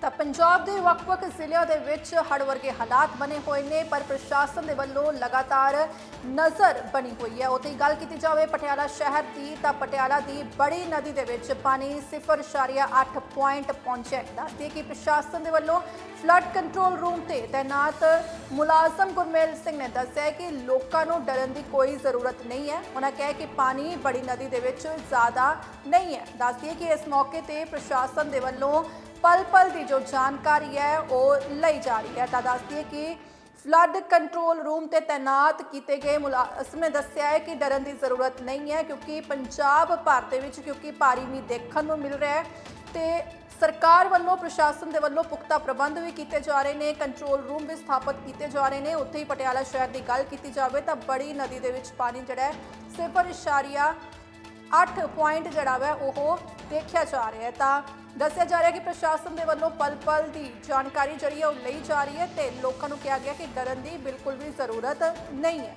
ਤਾਂ ਪੰਜਾਬ ਦੇ ਵੱਖ-ਵੱਖ ਜ਼ਿਲ੍ਹਿਆਂ ਦੇ ਵਿੱਚ ਹੜ੍ਹ ਵਰਗੇ ਹਾਲਾਤ ਬਣੇ ਹੋਏ ਨੇ, ਪਰ ਪ੍ਰਸ਼ਾਸਨ ਦੇ ਵੱਲੋਂ ਲਗਾਤਾਰ ਨਜ਼ਰ ਬਣੀ ਹੋਈ ਹੈ। ਉੱਥੇ ਗੱਲ ਕੀਤੀ ਜਾਵੇ ਪਟਿਆਲਾ ਸ਼ਹਿਰ ਦੀ, ਤਾਂ ਪਟਿਆਲਾ ਦੀ ਬੜੀ ਨਦੀ ਦੇ ਵਿੱਚ ਪਾਣੀ 0.8 ਪੁਆਇੰਟ ਪਹੁੰਚਿਆ ਹੈ। ਦੱਸਦੀ ਕਿ ਪ੍ਰਸ਼ਾਸਨ ਦੇ ਵੱਲੋਂ ਫਲੱਡ ਕੰਟਰੋਲ ਰੂਮ ਤੇ ਤਾਇਨਾਤ ਮੁਲਾਜ਼ਮ ਗੁਰਮੇਲ ਸਿੰਘ ਨੇ ਦੱਸਿਆ ਕਿ ਲੋਕਾਂ ਨੂੰ ਡਰਨ ਦੀ ਕੋਈ ਜ਼ਰੂਰਤ ਨਹੀਂ ਹੈ। ਉਹਨਾਂ ਕਿਹਾ ਕਿ ਪਾਣੀ ਬੜੀ ਨਦੀ ਦੇ ਵਿੱਚ ਜ਼ਿਆਦਾ ਨਹੀਂ ਹੈ। ਦੱਸਦੀ ਕਿ ਇਸ ਮੌਕੇ ਤੇ ਪ੍ਰਸ਼ਾਸਨ ਦੇ ਵੱਲੋਂ ਪਲ ਪਲ ਦੀ ਜੋ ਜਾਣਕਾਰੀ ਹੈ, ਉਹ ਲਈ ਜਾ ਰਹੀ ਹੈ। ਤਾਂ ਦੱਸਦੀ ਹੈ ਕਿ ਫਲੱਡ ਕੰਟਰੋਲ ਰੂਮ ਤੇ ਤਾਇਨਾਤ ਕੀਤੇ ਗਏ ਮੁਲਾਜ਼ਮ ਨੇ ਦੱਸਿਆ ਹੈ ਕਿ ਡਰਨ ਦੀ ਜ਼ਰੂਰਤ ਨਹੀਂ ਹੈ, ਕਿਉਂਕਿ ਪੰਜਾਬ ਭਰ ਦੇ ਵਿੱਚ, ਕਿਉਂਕਿ ਭਾਰੀ ਮੀਂਹ ਦੇਖਣ ਨੂੰ ਮਿਲ ਰਿਹਾ ਹੈ ਤੇ ਸਰਕਾਰ ਵੱਲੋਂ, ਪ੍ਰਸ਼ਾਸਨ ਦੇ ਵੱਲੋਂ ਪੁਖਤਾ ਪ੍ਰਬੰਧ ਵੀ ਕੀਤੇ ਜਾ ਰਹੇ ਨੇ, ਕੰਟਰੋਲ ਰੂਮ ਵੀ ਸਥਾਪਿਤ ਕੀਤੇ ਜਾ ਰਹੇ ਨੇ। ਉੱਥੇ ਹੀ ਪਟਿਆਲਾ ਸ਼ਹਿਰ ਦੀ ਗੱਲ ਕੀਤੀ ਜਾਵੇ ਤਾਂ ਬੜੀ ਨਦੀ ਦੇ ਵਿੱਚ ਪਾਣੀ ਜਿਹੜਾ ਹੈ ਸਿਫਰ ਇਸ਼ਾਰੀਆ 8 ਪੁਆਇੰਟ ਜਿਹੜਾ ਹੈ ਉਹ ਦੇਖਿਆ ਜਾ ਰਿਹਾ ਹੈ। ਤਾਂ ਦੱਸਿਆ ਜਾ ਰਿਹਾ ਕਿ ਪ੍ਰਸ਼ਾਸਨ ਦੇ ਵੱਲੋਂ ਪਲ ਪਲ ਦੀ ਜਾਣਕਾਰੀ ਜਿਹੜੀ ਹੈ ਉਹ ਲਈ ਜਾ ਰਹੀ ਹੈ ਤੇ ਲੋਕਾਂ ਨੂੰ ਕਿਹਾ ਗਿਆ ਕਿ ਡਰਨ ਦੀ ਬਿਲਕੁਲ ਵੀ ਜ਼ਰੂਰਤ ਨਹੀਂ ਹੈ।